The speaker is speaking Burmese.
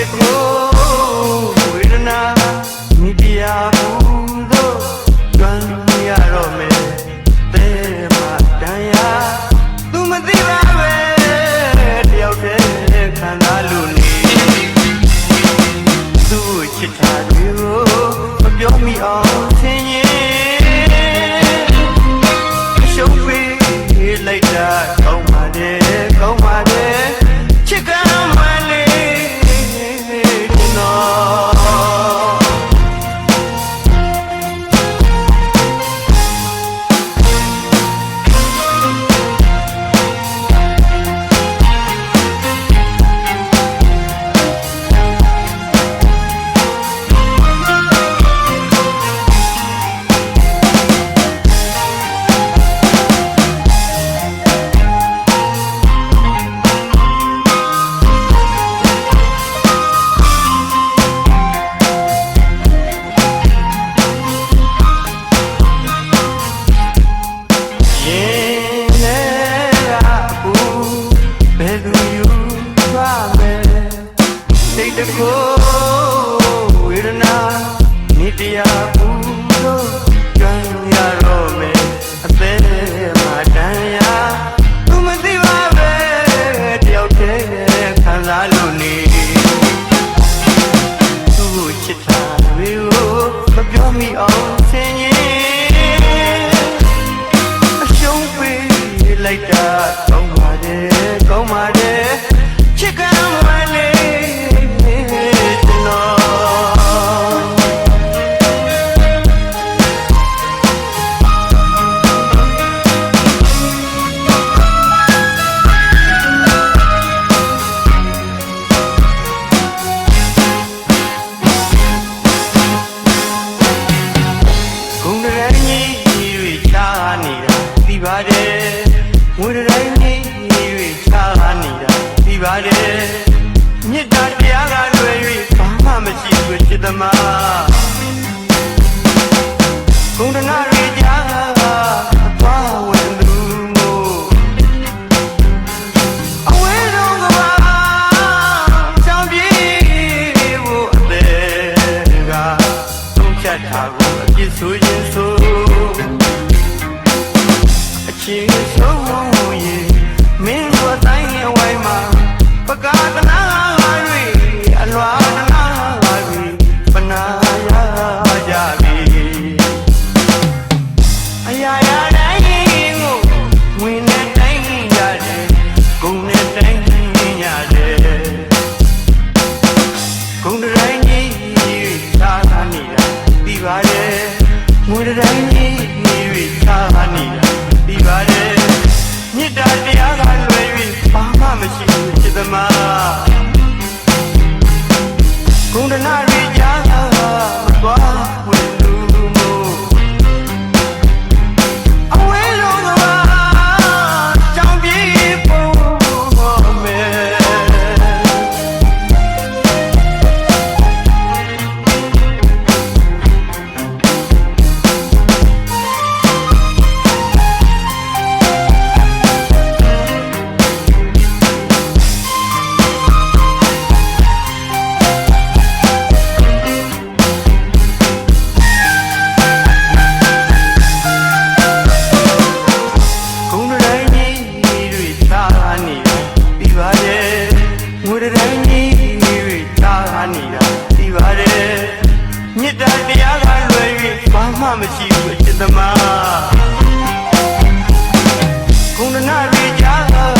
the glory. တရားဘူးလို့ကြံရတော့မယ်အသေးမှတန်ရာသူမသိပါပဲတယောက်တည်းခံစားလို့နေသူ့ကိုချစ်တာတွေကိုမပြောမိအောင်ဆင်ရင်အရှုံးပေးလိုက်တာတော့ ဆိုရင်ဆိုအချင်းဆုံးဝင်မင်းတို့တိုင်းဝိုင်းမှာပကား ဒီနေရတာကနေတာဒီပါတယ်မြစ်တာတရားကလွယ်၍ဘာမှမရှိဘူးအစ်သမားခုနနာတွေကြား